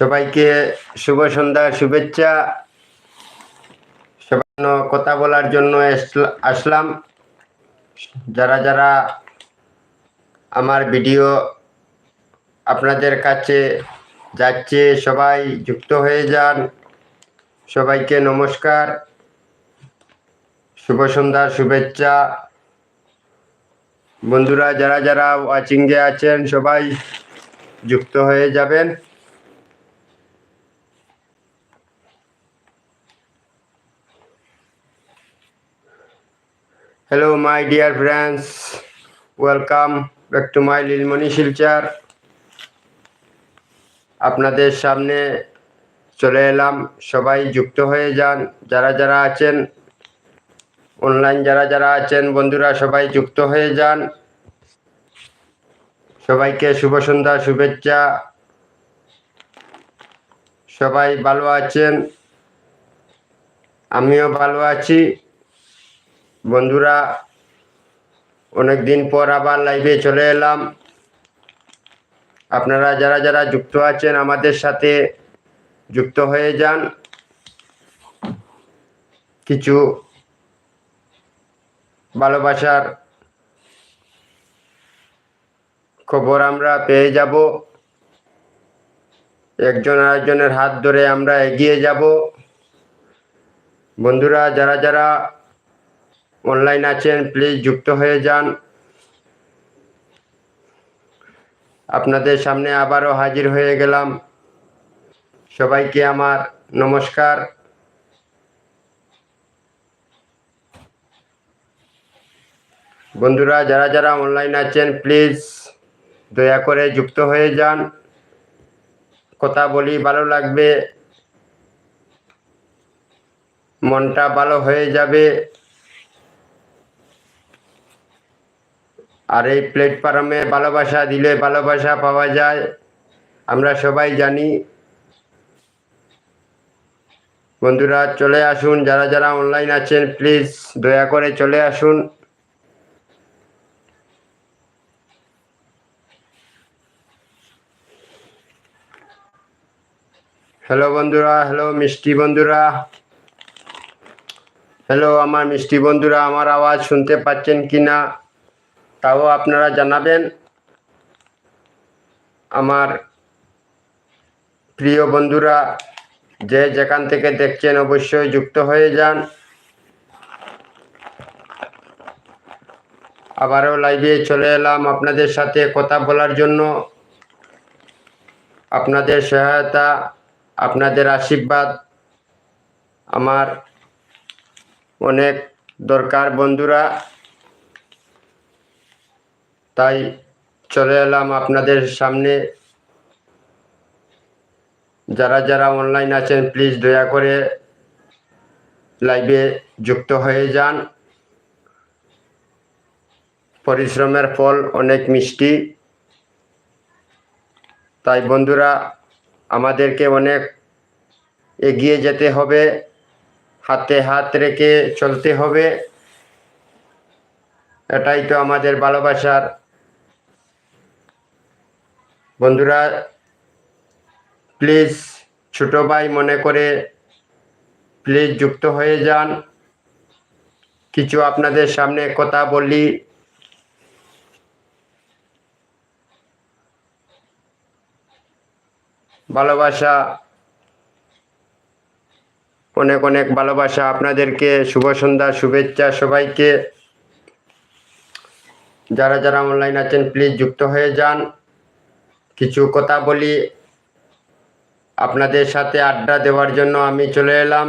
সবাইকে শুভ সন্ধ্যা, শুভেচ্ছা। সবাই কথা বলার জন্য আসলাম। যারা যারা আমার ভিডিও আপনাদের কাছে যাচ্ছে, সবাই যুক্ত হয়ে যান। সবাইকে নমস্কার। শুভ সন্ধ্যার শুভেচ্ছা। বন্ধুরা, যারা যারা ওয়াচিংয়ে আছেন, সবাই যুক্ত হয়ে যাবেন। Hello, my dear friends. Welcome back to my Lilmoni Silchar. আপনাদের সামনে চলে এলাম। সবাই যুক্ত হয়ে যান। যারা যারা আছেন অনলাইন যারা যারা আছেন বন্ধুরা সবাই যুক্ত হয়ে যান। সবাইকে শুভ সন্ধ্যা শুভেচ্ছা। সবাই ভালো আছেন? আমিও ভালো আছি। বন্ধুরা অনেক দিন পর আবার লাইভে চলে এলাম। আপনারা যারা যারা যুক্ত আছেন আমাদের সাথে যুক্ত হয়ে যান। কিছু ভালোবাসার খবর আমরা পেয়ে যাব। একজন আরেকজনের হাত ধরে আমরা এগিয়ে যাব। বন্ধুরা, যারা যারা অনলাইন আছেন প্লিজ যুক্ত হয়ে যান। আপনাদের সামনে আবারও হাজির হয়ে গেলাম। সবাইকে আমার নমস্কার। বন্ধুরা, যারা যারা অনলাইন আছেন প্লিজ দয়া করে যুক্ত হয়ে যান। কথা বলি, ভালো লাগবে। মনটা ভালো হয়ে যাবে। আর এই প্ল্যাটফর্মে ভালোবাসা দিলে ভালোবাসা পাওয়া যায়। আমরা সবাই জানি। বন্ধুরা, চলে আসুন। যারা যারা অনলাইন আছেন প্লিজ দয়া করে চলে আসুন। হ্যালো বন্ধুরা হ্যালো মিষ্টি বন্ধুরা। হ্যালো আমার মিষ্টি বন্ধুরা, আমার আওয়াজ শুনতে পাচ্ছেন কি না তাও আপনারা জানাবেন। আমার প্রিয় বন্ধুরা, যে যেখান থেকে দেখছেন অবশ্যই যুক্ত হয়ে যান। আবারও লাইভে চলে এলাম আপনাদের সাথে কথা বলার জন্য। আপনাদের সহায়তা, আপনাদের আশীর্বাদ আমার অনেক দরকার বন্ধুরা। তাই চলে এলাম আপনাদের সামনে। যারা যারা অনলাইন আছেন প্লিজ দয়া করে লাইভে যুক্ত হয়ে যান। পরিশ্রমের ফল অনেক মিষ্টি। তাই বন্ধুরা, আমাদেরকে অনেক এগিয়ে যেতে হবে, হাতে হাত রেখে চলতে হবে। এটাই তো আমাদের ভালোবাসার বন্ধুরা প্লিজ ছোট ভাই মনে করে প্লিজ যুক্ত হয়ে যান। কিছু আপনাদের সামনে কথা বলি। ভালোবাসা, অনেক অনেক ভালোবাসা আপনাদেরকে। শুভ সন্ধ্যা, শুভেচ্ছা সবাইকে। যারা যারা অনলাইন আছেন প্লিজ যুক্ত হয়ে যান। কিছু কথা বলি। আপনাদের সাথে আড্ডা দেওয়ার জন্য আমি চলে এলাম।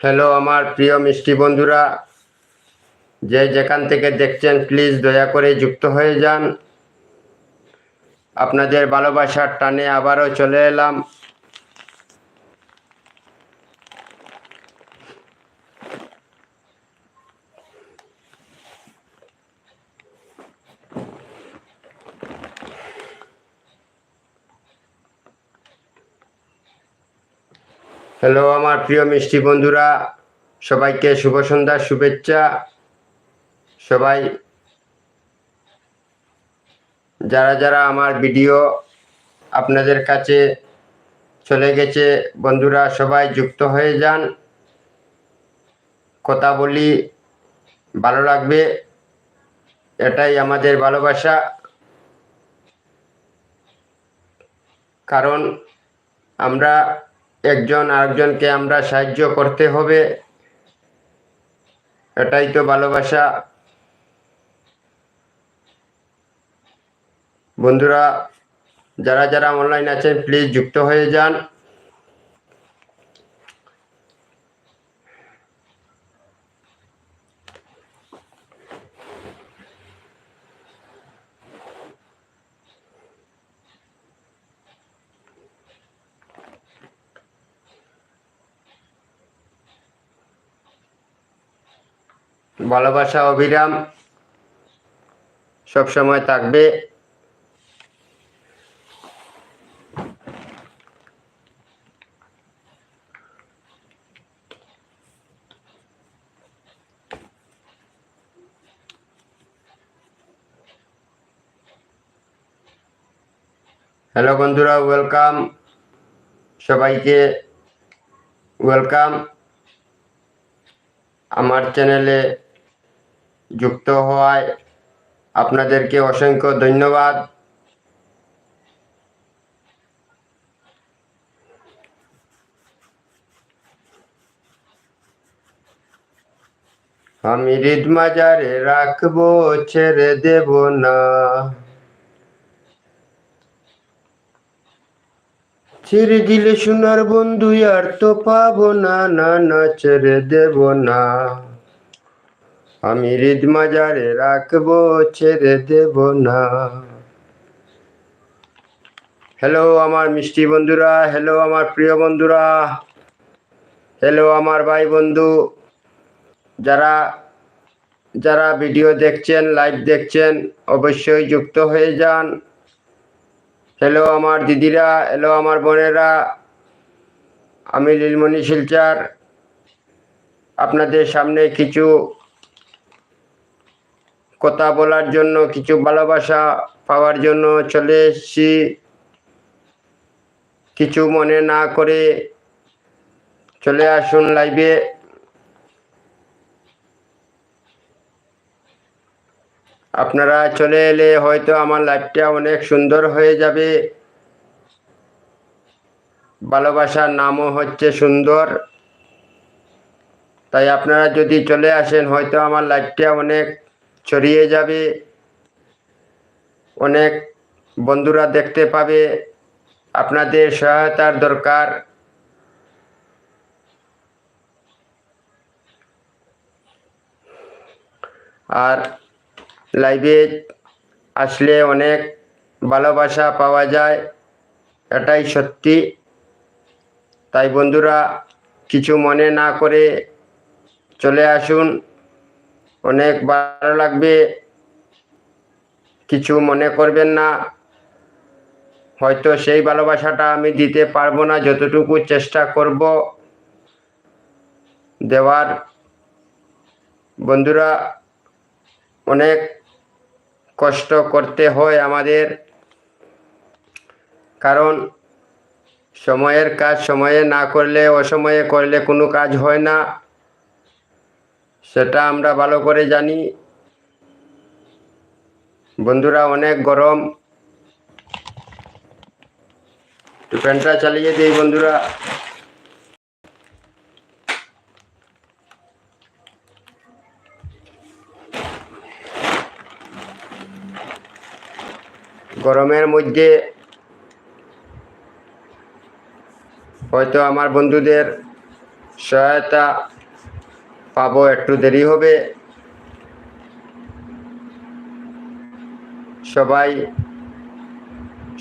হ্যালো আমার প্রিয় মিষ্টি বন্ধুরা। যে যেখান থেকে দেখছেন প্লিজ দয়া করে যুক্ত হয়ে যান। আপনাদের ভালোবাসার টানে আবারও চলে এলাম। হ্যালো আমার প্রিয় মিষ্টি বন্ধুরা। সবাইকে শুভ সন্ধ্যার শুভেচ্ছা। সবাই, যারা যারা আমার ভিডিও আপনাদের কাছে চলে গেছে, বন্ধুরা সবাই যুক্ত হয়ে যান। কথা বলি, ভালো লাগবে। এটাই আমাদের ভালোবাসা। কারণ আমরা একজন আরেকজনকে আমরা সাহায্য করতে হবে। এটাই তো ভালোবাসা। বন্ধুরা, যারা যারা অনলাইন আছেন প্লিজ যুক্ত হয়ে যান। ভালোবাসা অবিরাম সব সময় থাকবে। হ্যালো বন্ধুরা ওয়েলকাম। সবাইকে ওয়েলকাম। আমার চ্যানেলে যুক্ত হওয়ায় আপনাদেরকে অসংখ্য ধন্যবাদ। আমি হৃদ মাজারে রাখব, ছেড়ে দেব না। ছেড়ে দিলে সোনার বন্ধু আর তো পাবো না না না, ছেড়ে দেব না। আমি হৃদ মাজারে রাখব, ছেড়ে দেব না। হ্যালো আমার মিষ্টি বন্ধুরা হ্যালো আমার প্রিয় বন্ধুরা হ্যালো আমার ভাই বন্ধু। যারা যারা ভিডিও দেখছেন লাইভ দেখছেন, অবশ্যই যুক্ত হয়ে যান। হ্যালো আমার দিদিরা হ্যালো আমার বোনেরা, আমি লীলমণি শিলচার। আপনাদের সামনে কিছু কথা বলার জন্য, কিছু ভালোবাসা পাওয়ার জন্য চলে এসেছি। কিছু মনে না করে চলে আসুন লাইভে আপনারা চলে এলে হয়তো আমার লাইফটা অনেক সুন্দর হয়ে যাবে। ভালোবাসার নামও হচ্ছে সুন্দর। তাই আপনারা যদি চলে আসেন, হয়তো আমার লাইফটা অনেক ছড়িয়ে যাবে। অনেক বন্ধুরা দেখতে পাবে, আপনাদের সহায়তার দরকার। আর লাইভে আসলে অনেক ভালোবাসা পাওয়া যায়, এটাই সত্যি। তাই বন্ধুরা, কিছু মনে না করে চলে আসুন। অনেক ভালো লাগবে। কিছু মনে করবেন না। হয়তো সেই ভালোবাসাটা আমি দিতে পারব না, যতটুকু চেষ্টা করব দেওয়ার। বন্ধুরা, অনেক কষ্ট করতে হয় আমাদের। কারণ সময়ের কাজ সময়ে না করলে, অসময়ে করলে কোনো কাজ হয় না। সেটা আমরা ভালো করে জানি। বন্ধুরা, অনেক গরম। ফ্যানটা চালিয়ে দিই বন্ধুরা। গরমের মধ্যে হয়তো আমার বন্ধুদের সহায়তা পাবো, একটু দেরি হবে। সবাই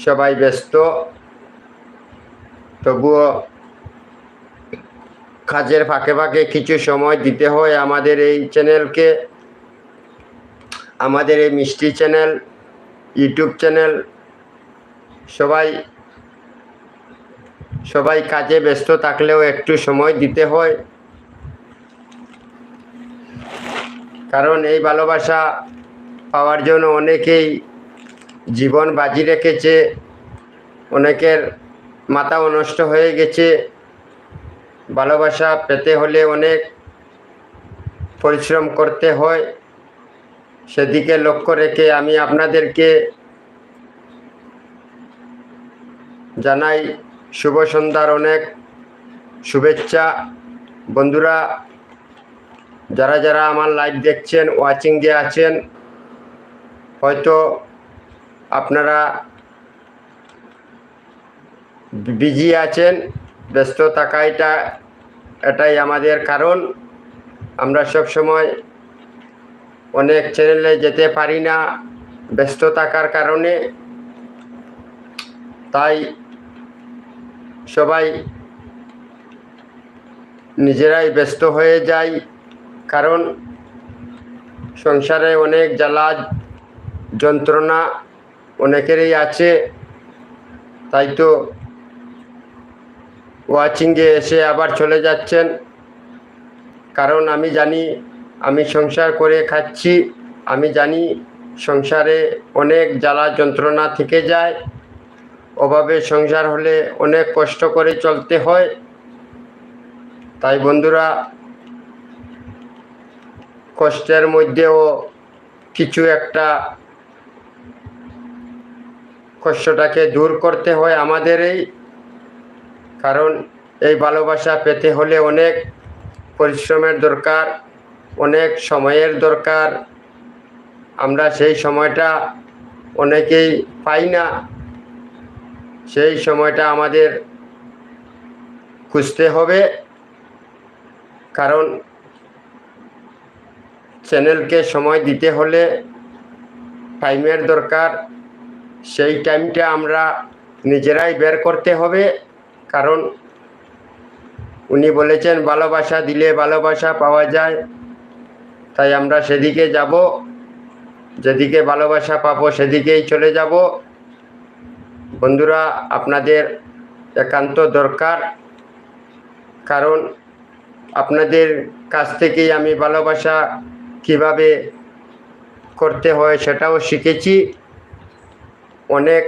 সবাই ব্যস্ত। তবুও কাজের ফাঁকে ফাঁকে কিছু সময় দিতে হয় আমাদের এই চ্যানেলকে। আমাদের এই মিষ্টি চ্যানেল, ইউটিউব চ্যানেল। সবাই সবাই কাজে ব্যস্ত থাকলেও একটু সময় দিতে হয়। কারণ এই ভালোবাসা পাওয়ার জন্য অনেকেই জীবন বাজি রেখেছে, অনেকের মাথাও নষ্ট হয়ে গেছে। ভালোবাসা পেতে হলে অনেক পরিশ্রম করতে হয়। সেদিকে লক্ষ্য রেখে আমি আপনাদেরকে জানাই শুভ সন্ধ্যার অনেক শুভেচ্ছা। বন্ধুরা যারা যারা আমার লাইভ দেখছেন ওয়াচিং যে আছেন, হয়তো আপনারা বিজি আছেন, ব্যস্ত থাকাইটা এটাই আমাদের কারণ। আমরা সব সময় অনেক চ্যানেলে যেতে পারি না ব্যস্ত থাকার কারণে। তাই সবাই নিজেরাই ব্যস্ত হয়ে যায়। কারণ সংসারে অনেক জ্বালা, যন্ত্রণা অনেকেরই আছে। তাই তো ওয়াচিংয়ে এসে আবার চলে যাচ্ছেন। কারণ আমি জানি, আমি সংসার করে খাচ্ছি। আমি জানি সংসারে অনেক জ্বালা, যন্ত্রণা থেকে যায়। অভাবে সংসার হলে অনেক কষ্ট করে চলতে হয়। তাই বন্ধুরা কষ্টের মধ্যেও কিছু একটা কষ্টটাকে দূর করতে হয় আমাদের এই কারণ এই ভালোবাসা পেতে হলে অনেক পরিশ্রমের দরকার, অনেক সময়ের দরকার। আমরা সেই সময়টা অনেকেই পাই না। সেই সময়টা আমাদের খুঁজতে হবে। কারণ চ্যানেলকে সময় দিতে হলে টাইমের দরকার। সেই টাইমটা আমরা নিজেরাই বের করতে হবে। কারণ উনি বলেছেন, ভালোবাসা দিলে ভালোবাসা পাওয়া যায়। তাই আমরা সেদিকে যাব। যেদিকে ভালোবাসা পাবো সেদিকেই চলে যাব। বন্ধুরা, আপনাদের একান্ত দরকার। কারণ আপনাদের কাছ থেকেই আমি ভালোবাসা কীভাবে করতে হয় সেটাও শিখেছি। অনেক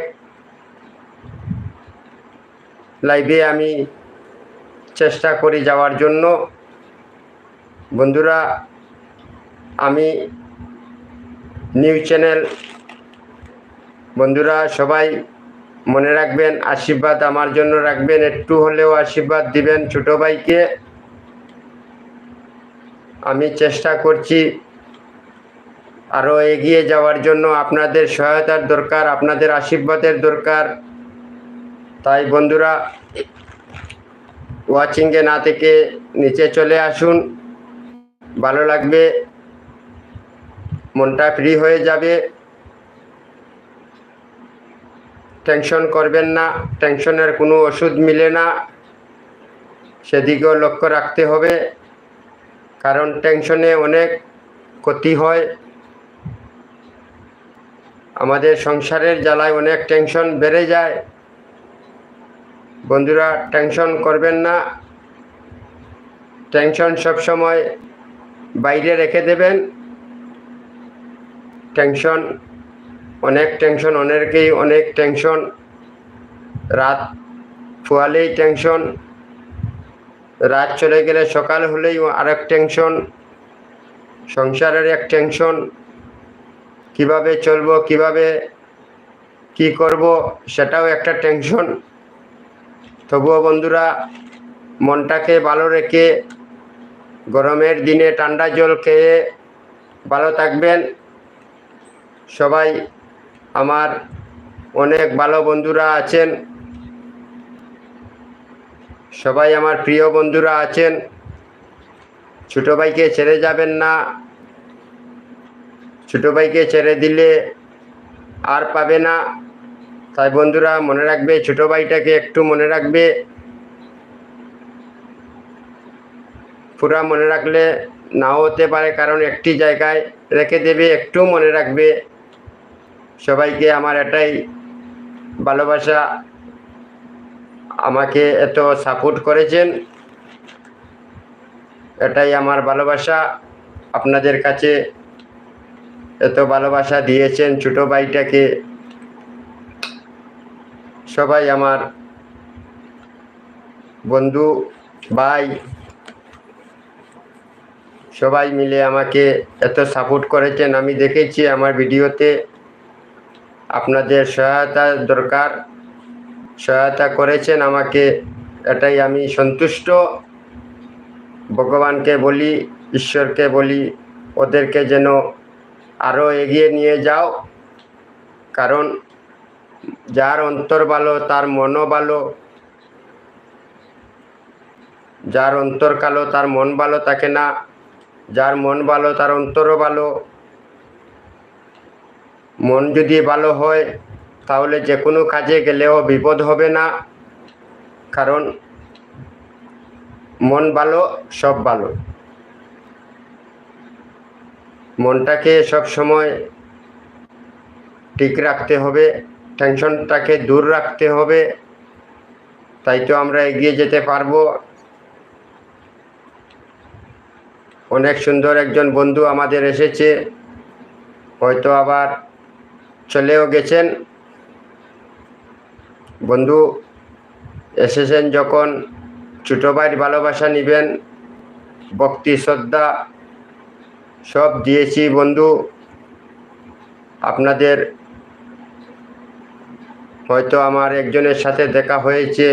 লাইভে আমি চেষ্টা করি যাওয়ার জন্য। বন্ধুরা, আমি নিউজ চ্যানেল বন্ধুরা সবাই মনে রাখবেন, আশীর্বাদ আমার জন্য রাখবেন, একটু হলেও আশীর্বাদ দিবেন ছোটো ভাইকে। আমি চেষ্টা করছি আরও এগিয়ে যাওয়ার জন্য আপনাদের সহায়তার দরকার, আপনাদের আশীর্বাদের দরকার। তাই বন্ধুরা ওয়াচিংয়ে না থেকে নিচে চলে আসুন। ভালো লাগবে, মনটা ফ্রি হয়ে যাবে। টেনশন করবেন না টেনশনের কোনো ওষুধ মিলে না। সেদিকেও লক্ষ্য রাখতে হবে, কারণ টেনশনে অনেক ক্ষতি হয়। আমাদের সংসারের জ্বালায় অনেক টেনশন বেড়ে যায়। বন্ধুরা টেনশন করবেন না। টেনশন সবসময় বাইরে রেখে দেবেন। টেনশন অনেক টেনশন অনেকেই অনেক টেনশন রাত ফুয়ালেই টেনশন রাত চলে গেলে সকাল হলেই আরেক টেনশন সংসারের এক টেনশন কীভাবে চলবো, কীভাবে কি করব, সেটাও একটা টেনশন তবুও বন্ধুরা, মনটাকে ভালো রেখে গরমের দিনে ঠান্ডা জল খেয়ে ভালো থাকবেন। সবাই আমার অনেক ভালো বন্ধুরা আছেন। সবাই আমার প্রিয় বন্ধুরা আছেন। ছোটো ভাইকে ছেড়ে যাবেন না। ছোটো ভাইকে ছেড়ে দিলে আর পাবে না। তাই বন্ধুরা, মনে রাখবে, ছোটো ভাইটাকে একটু মনে রাখবে। পুরা মনে রাখলে নাও হতে পারে, কারণ একটি জায়গায় রেখে দেবে, একটু মনে রাখবে। সবাইকে আমার এটাই ভালোবাসা। আমাকে এত সাপোর্ট করেছেন, এটাই আমার ভালোবাসা। আপনাদের কাছে এত ভালোবাসা দিয়েছেন ছোট ভাইটাকে। সবাই আমার বন্ধু, ভাই, সবাই মিলে আমাকে এত সাপোর্ট করেছেন। আমি দেখেছি আমার ভিডিওতে আপনাদের সহায়তা দরকার। সহায়তা করেছেন আমাকে, এটাই আমি সন্তুষ্ট। ভগবানকে বলি, ঈশ্বরকে বলি, ওদেরকে যেন আরও এগিয়ে নিয়ে যাও। কারণ যার অন্তর ভালো, তার মনও ভালো। যার অন্তর কালো, তার মন ভালো থাকে না। যার মন ভালো, তার অন্তরও ভালো। মন যদি ভালো হয়, তাহলে যে কোনো কাজে গেলেও বিপদ হবে না। কারণ মন ভালো, সব ভালো। মনটাকে সব সময় ঠিক রাখতে হবে টেনশনটাকে দূর রাখতে হবে, তাই তো আমরা এগিয়ে যেতে পারব। অনেক সুন্দর একজন বন্ধু আমাদের এসেছে, হয়তো আবার চলেও গেছেন। বন্ধু, এসেছেন যখন ছোটো ভাইয়ের ভালোবাসা নেবেন, ভক্তি, শ্রদ্ধা সব দিয়েছি বন্ধু। আপনাদের হয়তো আমার একজনের সাথে দেখা হয়েছে।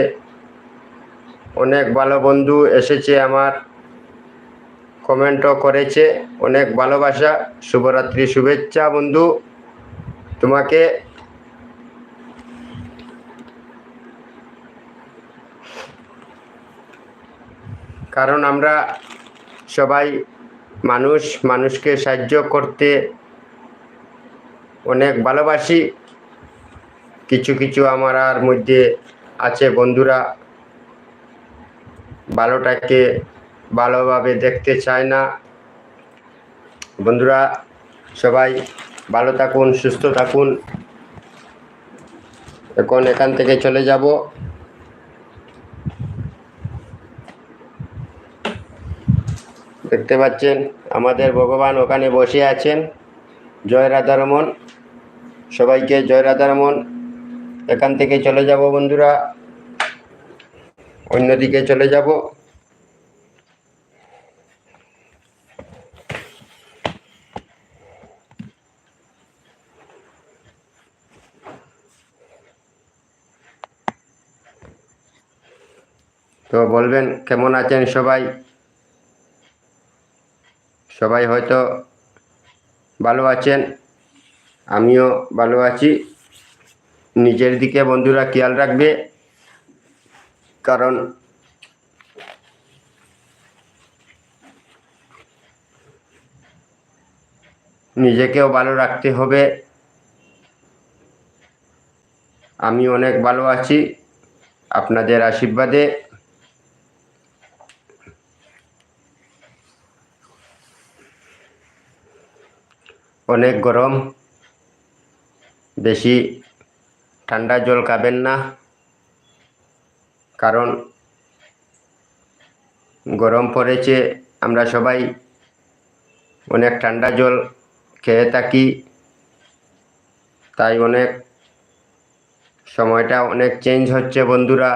অনেক ভালো বন্ধু এসেছে আমার। কমেন্টও করেছে। অনেক ভালোবাসা। শুভরাত্রি, শুভেচ্ছা বন্ধু। তোমাকে কারণ আমরা সবাই মানুষ মানুষকে সাহায্য করতে অনেক ভালোবাসি। কিছু কিছু আমার আর মধ্যে আছে বন্ধুরা। ভালোটাকে ভালোভাবে দেখতে চায় না। বন্ধুরা, সবাই ভালো থাকুন, সুস্থ থাকুন। এখন এখান থেকে চলে যাব। দেখতে পাচ্ছেন, আমাদের ভগবান ওখানে বসে আছেন। জয় রাধারমন সবাইকে জয় রাধারমন এখান থেকে চলে যাব বন্ধুরা। অন্যদিকে চলে যাব। তো বলবেন, কেমন আছেন সবাই? সবাই হয়তো ভালো আছেন, আমিও ভালো আছি। নিজের দিকে বন্ধুরা খেয়াল রাখবে, কারণ নিজেকেও ভালো রাখতে হবে। আমি অনেক ভালো আছি, আপনাদের আশীর্বাদে। অনেক গরম। বেশি ঠান্ডা জল খাবেন না। কারণ গরম পড়েছে, আমরা সবাই অনেক ঠান্ডা জল খেয়ে থাকি। তাই অনেক সময়টা অনেক চেঞ্জ হচ্ছে বন্ধুরা।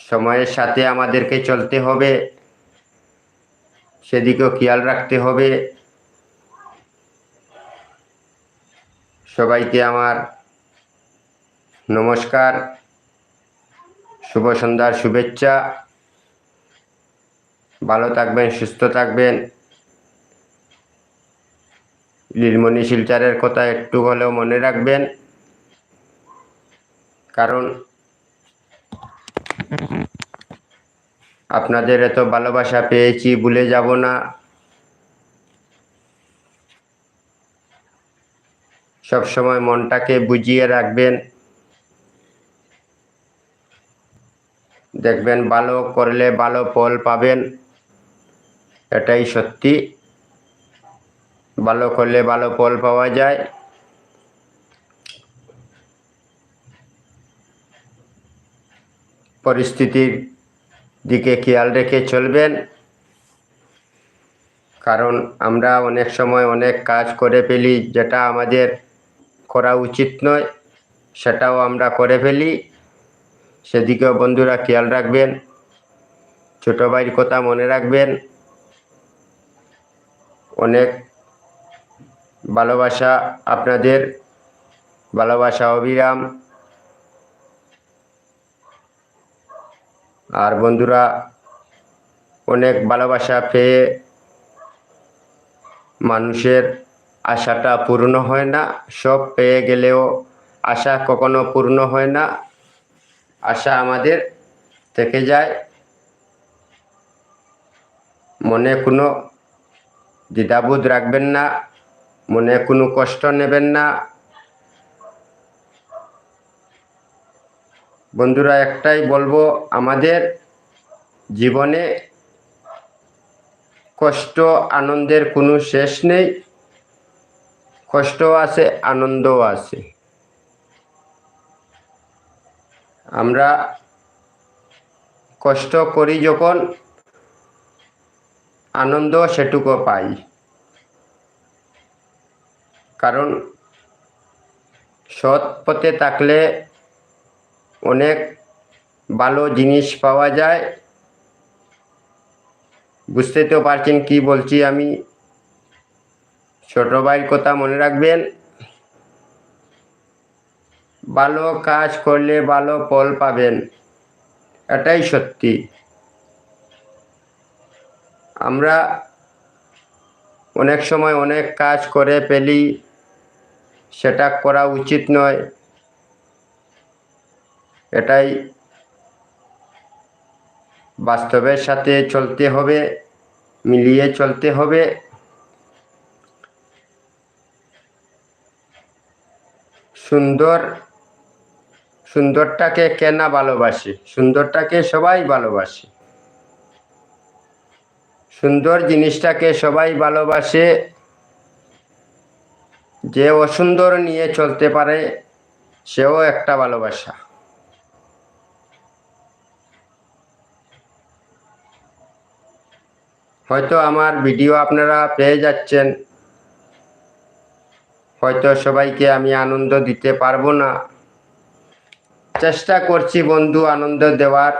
সময়ের সাথে আমাদেরকে চলতে হবে। সেদিকেও খেয়াল রাখতে হবে। সবাইকে আমার নমস্কার, শুভ সন্ধ্যার শুভেচ্ছা। ভালো থাকবেন, সুস্থ থাকবেন। লীলমণি শিলচারের কথা একটু হলেও মনে রাখবেন। কারণ আপনাদের এত ভালোবাসা পেয়েছি, ভুলে যাব না। সব সময় মনটাকে বুঝিয়ে রাখবেন। দেখবেন ভালো করলে ভালো ফল পাবেন। এটাই সত্যি। ভালো করলে ভালো ফল পাওয়া যায়। পরিস্থিতির দিকে খেয়াল রেখে চলবেন। কারণ আমরা অনেক সময় অনেক কাজ করে ফেলি, যেটা আমাদের করা উচিত নয়, সেটাও আমরা করে ফেলি। সেদিকেও বন্ধুরা খেয়াল রাখবেন, ছোটো ভাইয়ের কথা মনে রাখবেন। অনেক ভালোবাসা আপনাদের, ভালোবাসা অবিরাম। আর বন্ধুরা, অনেক ভালোবাসা পেয়ে মানুষের আশাটা পূর্ণ হয় না, সব পেয়ে গেলেও আশা কখনো পূর্ণ হয় না। আশা আমাদের থেকে যায়। মনে কোনো দ্বিধাবোধ রাখবেন না, মনে কোনো কষ্ট নেবেন না। বন্ধুরা, একটাই বলব, আমাদের জীবনে কষ্ট, আনন্দের কোনো শেষ নেই। কষ্টও আছে, আনন্দও আছে। আমরা কষ্ট করি যখন আনন্দ সেটুকু পাই। কারণ সৎ পথে থাকলে অনেক ভালো জিনিস পাওয়া যায়। বুঝতে তো পারছেন কি বলছি আমি? ছোট ভাইয়ের কথা মনে রাখবেন। ভালো কাজ করলে ভালো ফল পাবেন। এটাই সত্যি। আমরা অনেক সময় অনেক কাজ করে ফেলি, সেটা করা উচিত নয়। এটাই বাস্তবের সাথে চলতে হবে, মিলিয়ে চলতে হবে। সুন্দর, সুন্দরটাকে কেনা ভালোবাসে, সুন্দরটাকে সবাই ভালোবাসে। সুন্দর জিনিসটাকে সবাই ভালোবাসে, যে অসুন্দর নিয়ে চলতে পারে, সেও একটা ভালোবাসা। হয়তো আমার ভিডিও আপনারা পেয়ে যাচ্ছেন। হয়তো সবাইকে আমি আনন্দ দিতে পারব না। চেষ্টা করছি বন্ধু, আনন্দ দেওয়ার।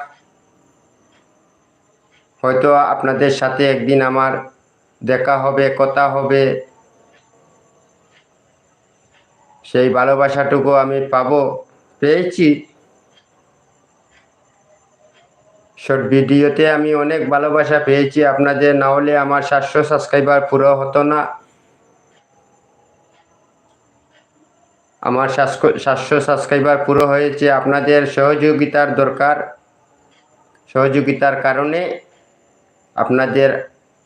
হয়তো আপনাদের সাথে একদিন আমার দেখা হবে, কথা হবে। সেই ভালোবাসাটুকু আমি পাব। পেয়েছি। শর্ট ভিডিওতে আমি অনেক ভালোবাসা পেয়েছি। আপনাদের না হলে আমার সাতশো সাবস্ক্রাইবার পুরো হতো না। আমার সাতশো সাবস্ক্রাইবার পুরো হয়েছে। আপনাদের সহযোগিতার দরকার। সহযোগিতার কারণে, আপনাদের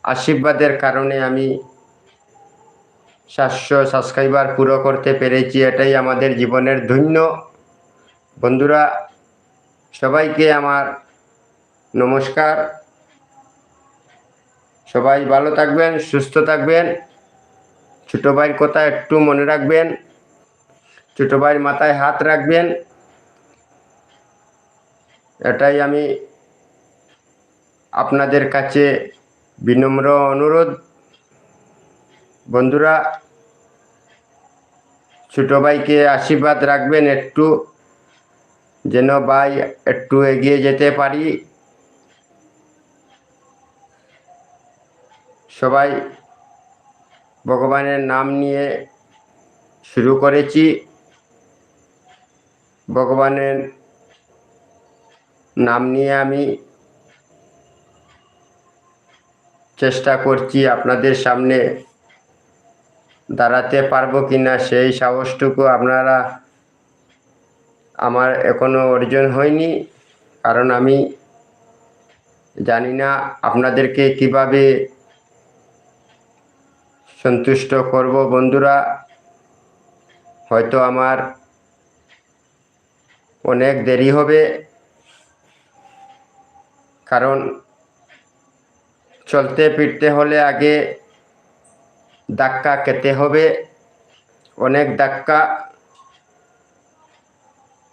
আশীর্বাদের কারণে আমি সাতশো সাবস্ক্রাইবার পুরো করতে পেরেছি। এটাই আমাদের জীবনের ধন্য। বন্ধুরা, সবাইকে আমার নমস্কার। সবাই ভালো থাকবেন, সুস্থ থাকবেন। ছোটো ভাইয়ের কথা একটু মনে রাখবেন। ছোটো ভাইয়ের মাথায় হাত রাখবেন। এটাই আমি আপনাদের কাছে বিনম্র অনুরোধ। বন্ধুরা, ছোটো ভাইকে আশীর্বাদ রাখবেন একটু, যেন ভাই একটু এগিয়ে যেতে পারি। সবাই ভগবানের নাম নিয়ে শুরু করেছি। ভগবানের নাম নিয়ে আমি চেষ্টা করছি আপনাদের সামনে দাঁড়াতে পারব কি না সেই সাহসটুকু আপনারা আমার এখনও অর্জন হয়নি, কারণ আমি জানি না আপনাদেরকে কীভাবে সন্তুষ্ট করব। বন্ধুরা, হয়তো আমার অনেক দেরি হবে। কারণ চলতে ফিরতে হলে আগে ধাক্কা খেতে হবে। অনেক ধাক্কা।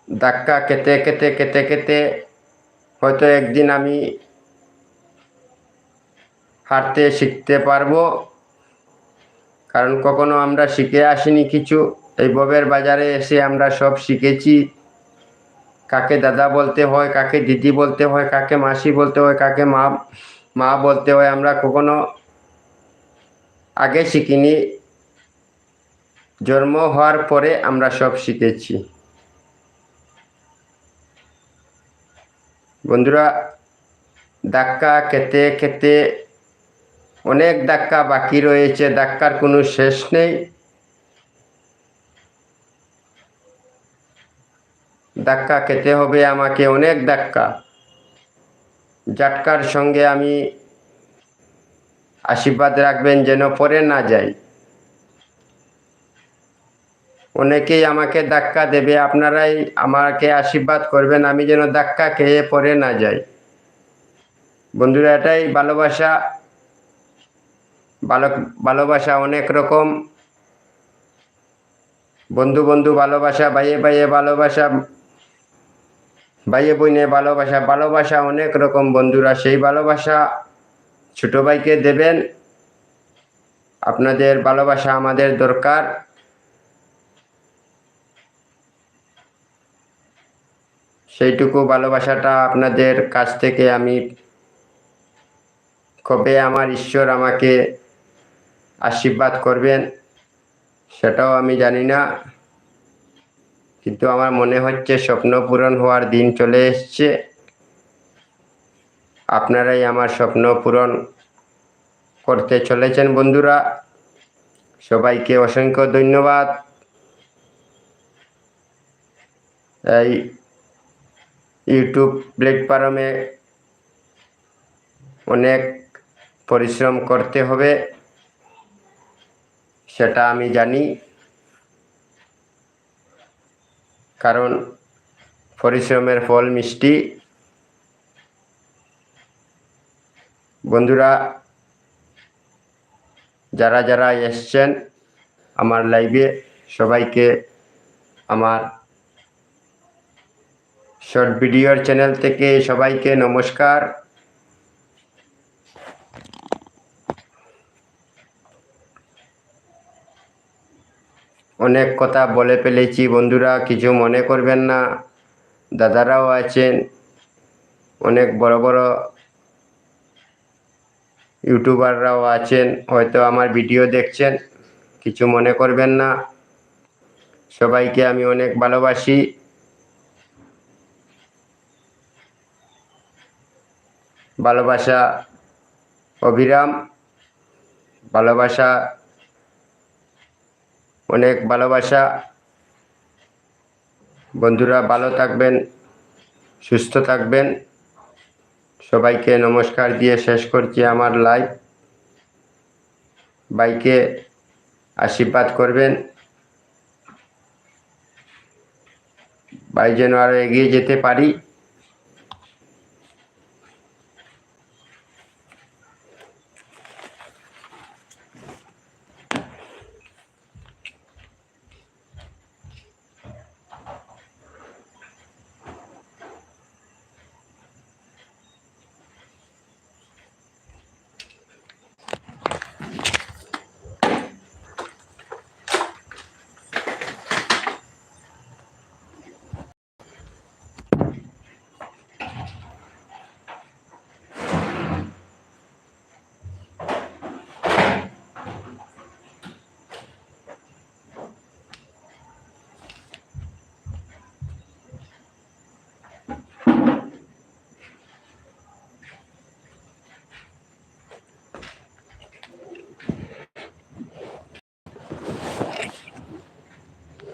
ধাক্কা খেতে খেতে খেতে খেতে হয়তো একদিন আমি হাঁটতে শিখতে পারব। কারণ কখনো আমরা শিখে আসিনি কিছু। এই ববের বাজারে এসে আমরা সব শিখেছি। কাকে দাদা বলতে হয়, কাকে দিদি বলতে হয়, কাকে মাসি বলতে হয়, কাকে মা মা বলতে হয়, আমরা কখনো আগে শিখিনি। জন্ম হওয়ার পরে আমরা সব শিখেছি। বন্ধুরা, ধাক্কা খেতে খেতে অনেক ধাক্কা বাকি রয়েছে, ধাক্কার কোনো শেষ নেই। ধাক্কা খেতে হবে আমাকে অনেক ধাক্কা। জাটকার সঙ্গে আমি আশীর্বাদ রাখবেন যেন পরে না যাই। অনেকেই আমাকে ধাক্কা দেবে, আপনারাই আমাকে আশীর্বাদ করবেন আমি যেন ধাক্কা খেয়ে পরে না যাই। বন্ধুরা, এটাই ভালোবাসা। ভালো, ভালোবাসা অনেক রকম। বন্ধু বন্ধু, ভালোবাসা, ভাইয়ে ভাইয়ে ভালোবাসা। ভাইয়ে বোনে, ভালোবাসা ভালোবাসা অনেক রকম বন্ধুরা, সেই ভালোবাসা ছোট ভাইকে দেবেন। আপনাদের ভালোবাসা আমাদের দরকার। সেইটুকু ভালোবাসাটা আপনাদের কাছ থেকে আমি কবে আমার ঈশ্বর আমাকে আশীর্বাদ করবেন, সেটাও আমি জানি না। কিন্তু আমার মনে হচ্ছে স্বপ্ন পূরণ হওয়ার দিন চলে এসছে। আপনারাই আমার স্বপ্ন পূরণ করতে চলেছেন বন্ধুরা। সবাইকে অসংখ্য ধন্যবাদ। এই ইউটিউব প্ল্যাটফর্মে অনেক পরিশ্রম করতে হবে, সেটা আমি জানি। কারণ পরিশ্রমের ফল মিষ্টি। বন্ধুরা, যারা যারা এসছেন আমার লাইভে, সবাইকে আমার শর্ট ভিডিওর চ্যানেল থেকে সবাইকে নমস্কার। অনেক কথা বলে ফেলেছি, বন্ধুরা, কিছু মনে করবেন না। দাদারাও আছেন, অনেক বড় বড় ইউটিউবাররাও আছেন, হয়তো আমার ভিডিও দেখছেন, কিছু মনে করবেন না। সবাইকে আমি অনেক ভালোবাসি। ভালোবাসা অভিরাম, ভালোবাসা অনেক ভালোবাসা। বন্ধুরা, ভালো থাকবেন, সুস্থ থাকবেন। সবাইকে নমস্কার দিয়ে শেষ করছি আমার লাইভ বাইকে আশীর্বাদ করবেন। ভাই যেন আরও এগিয়ে যেতে পারি।